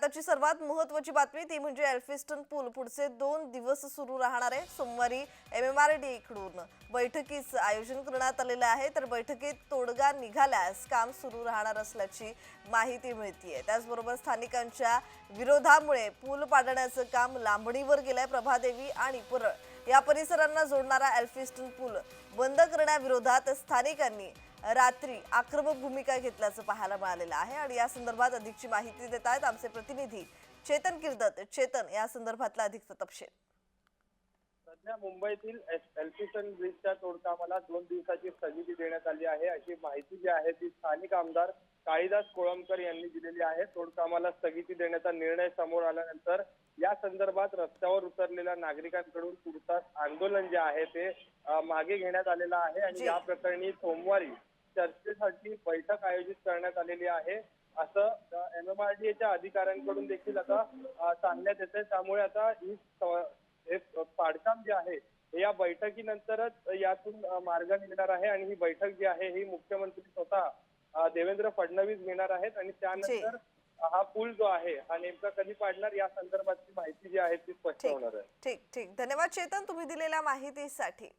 आताची सर्वात महत्वाची बातमी ती म्हणजे एल्फिस्टन पूल. पुढचे दोन दिवस सुरू राहणार आहे. सोमवारी एम एम आर डी कडून बैठकीचं आयोजन करण्यात आलेलं आहे. तर बैठकीत तोडगा निघाल्यास काम सुरू राहणार असल्याची माहिती मिळतीये. त्याचबरोबर स्थानिकांच्या विरोधामुळे पूल पाडण्याचं काम लांबणीवर गेलंय प्रभादेवी आणि परळ. या परिसरांना जोडणारा एल्फिस्टन पूल बंद करण्याविरोधात स्थानिकांनी रात्री आक्रमक भूमिका घेतल्याचं पाहायला मिळालेलं आहे आणि या संदर्भात अधिकची माहिती देत आहेत आमचे प्रतिनिधी चेतन किर्दत. चेतन या संदर्भातला अधिकचा तपशील. सध्या मुंबईतील एल्फिसन ब्रिजच्या तोडकामाला दोन दिवसाची स्थगिती देण्यात आली आहे. अशी माहिती जी आहे ती स्थानिक आमदार काळीदास कोळंबकर यांनी दिलेली आहे. तोडकामाला स्थगिती देण्याचा निर्णय समोर आल्यानंतर या संदर्भात रस्त्यावर उतरलेल्या नागरिकांकडून पुढचा आंदोलन जे आहे ते मागे घेण्यात आलेलं आहे. आणि. या प्रकरणी सोमवारी चर्चेसाठी बैठक आयोजित करण्यात आलेली आहे. असं एम एम आर डी एच्या अधिकाऱ्यांकडून देखील आता सांगण्यात येते त्यामुळे आता ही पाडकाम जे आहे हे या बैठकीनंतरच यातून मार्ग निघणार आहे. आणि ही बैठक जी आहे ही मुख्यमंत्री स्वतः देवेंद्र फडणवीस घेणार आहेत. आणि त्यानंतर हा पूल जो आहे हा नेमका कधी पाडणार या संदर्भातली माहिती जी आहे ती स्पष्ट होणार आहे. ठीक ठीक. धन्यवाद चेतन तुम्ही दिलेल्या माहितीसाठी.